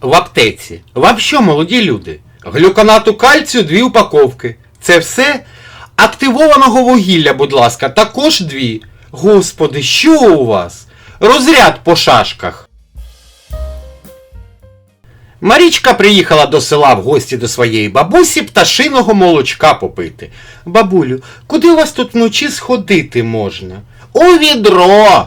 в аптеці. Вам що, молоді люди? Глюконату кальцію дві упаковки. Це все? Активованого вугілля, будь ласка, також дві. Господи, що у вас? Розряд по шашках. Марічка приїхала до села в гості до своєї бабусі пташиного молочка попити. Бабулю, куди у вас тут вночі сходити можна? У відро.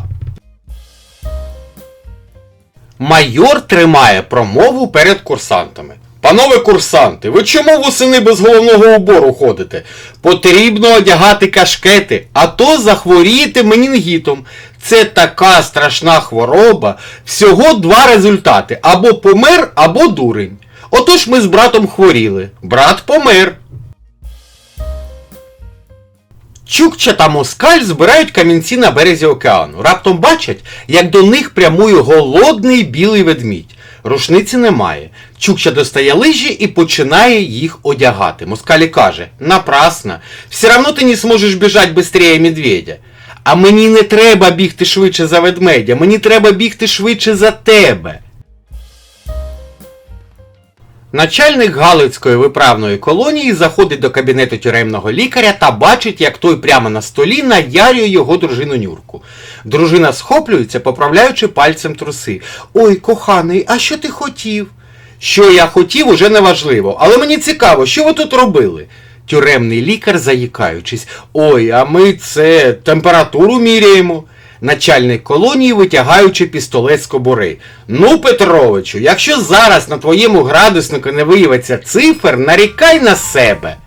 Майор тримає промову перед курсантами. Панове курсанти, ви чому восени без головного убору ходите? Потрібно одягати кашкети, а то захворієте менінгітом. Це така страшна хвороба. Всього два результати: або помер, або дурень. Отож ми з братом хворіли. Брат помер. Чукча та москаль збирають камінці на березі океану. Раптом бачать, як до них прямує голодний білий ведмідь. Рушниці немає. Чукча достає лижі і починає їх одягати. Москалі каже: Напрасно, все равно ти не зможеш біжати быстрее медведя. А мені не треба бігти швидше за ведмедя, мені треба бігти швидше за тебе. Начальник Галицької виправної колонії заходить до кабінету тюремного лікаря та бачить, як той прямо на столі наярює його дружину Нюрку. Дружина схоплюється, поправляючи пальцем труси. Ой, коханий, а що ти хотів? Що я хотів, уже не важливо, але мені цікаво, що ви тут робили? Тюремний лікар, заїкаючись. Ой, а ми це температуру міряємо. Начальник колонії, витягаючи пістолет з кобури. Ну, Петровичу, якщо зараз на твоєму градуснику не виявиться цифр, нарікай на себе.